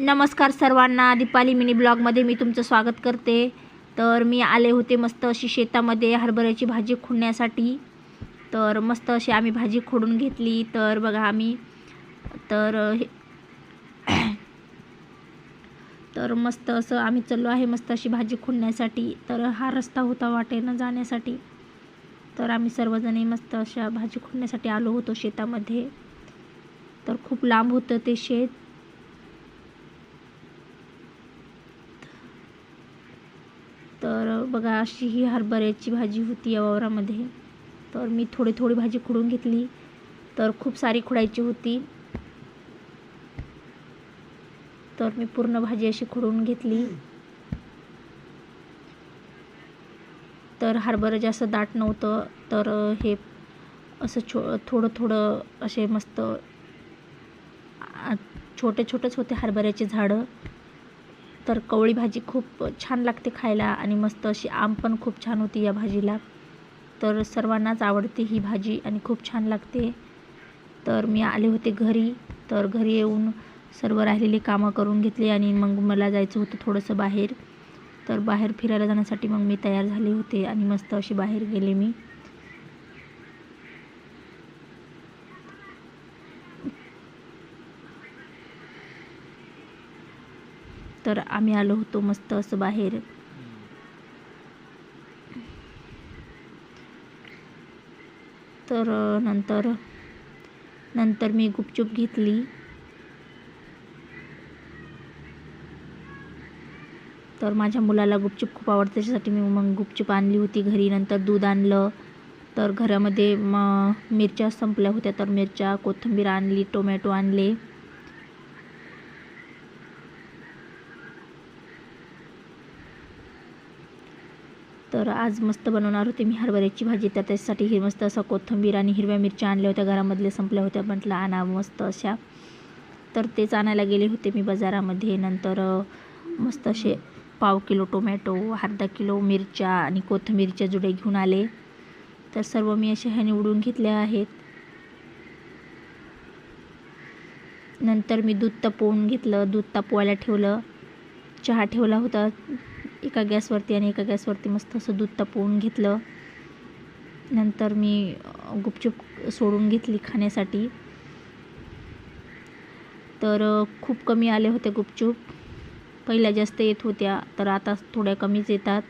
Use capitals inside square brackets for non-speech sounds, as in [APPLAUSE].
नमस्कार सर्वांना. दीपाली मिनी ब्लॉगमध्ये मी तुमचं स्वागत करते. तर मी आले होते मस्त अशी शेतामध्ये हरभऱ्याची भाजी खुडण्यासाठी. तर मस्त अशी आम्ही भाजी खोडून घेतली. तर बघा आम्ही. तर हे [CLEARS THROAT] तर मस्त असं आम्ही चाललो आहे मस्त अशी भाजी खुडण्यासाठी. तर हा रस्ता होता वाटेनं जाण्यासाठी. तर आम्ही सर्वजणी मस्त अशा भाजी खुडण्यासाठी आलो होतो शेतामध्ये. तर खूप लांब होतं ते शेत. तर बघा अशी ही हरभऱ्याची भाजी होती या वावरामध्ये. तर मी थोडी थोडी भाजी खुडून घेतली. तर खूप सारी खुडायची होती. तर मी पूर्ण भाजी अशी खुडून घेतली. तर हरभरं जास्त दाट नव्हतं. तर हे असं छो थोडं थोडं असे मस्त छोटे छोटेच होते हरभऱ्याचे झाडं. तर कवळी भाजी खूप छान लागते खायला आणि मस्त अशी आम पण खूप छान होती या भाजीला. तर सर्वांनाच आवडते ही भाजी आणि खूप छान लागते. तर मी आले होते घरी तर घरी येऊन सर्व राहिलेली कामं करून घेतली आणि मग मला जायचं होतं थोडंसं बाहेर. तर बाहेर फिरायला जाण्यासाठी मग मी तयार झाले होते आणि मस्त अशी बाहेर गेले मी. तर आम्ही आलो होतो मस्त असं बाहेर. तर नंतर नंतर मी गुपचूप घेतली. तर माझ्या मुलाला गुपचूप खूप आवडतं त्याच्यासाठी मी मग गुपचूप आणली होती घरी. नंतर दूध आणलं. तर घरामध्ये म मिरच्या संपल्या होत्या. तर मिरच्या कोथिंबीर आणली टोमॅटो आणले. तर आज मस्त बनवणार होते मी हरभऱ्याची भाजी. तर त्याच्यासाठी ही मस्त असं कोथिंबीर आणि हिरव्या मिरच्या आणल्या होत्या. घरामधल्या संपल्या होत्या म्हटलं आणा मस्त अशा. तर तेच आणायला गेले होते मी बाजारामध्ये. नंतर मस्त असे पाव किलो टोमॅटो अर्धा किलो मिरच्या आणि कोथिंबीरच्या जुडे घेऊन आले. तर सर्व मी असे ह्या निवडून घेतल्या आहेत. नंतर मी दूध तापवून घेतलं. दूध तापवायला ठेवलं. चहा ठेवला होता. एका गॅसवरती आणि एका गॅसवरती मस्त असं दूध तापवून घेतलं. नंतर मी गुपचूप सोडून घेतली खाण्यासाठी. तर खूप कमी आले होते गुपचूप. पहिल्या जास्त येत होत्या तर आता थोड्या कमीच येतात.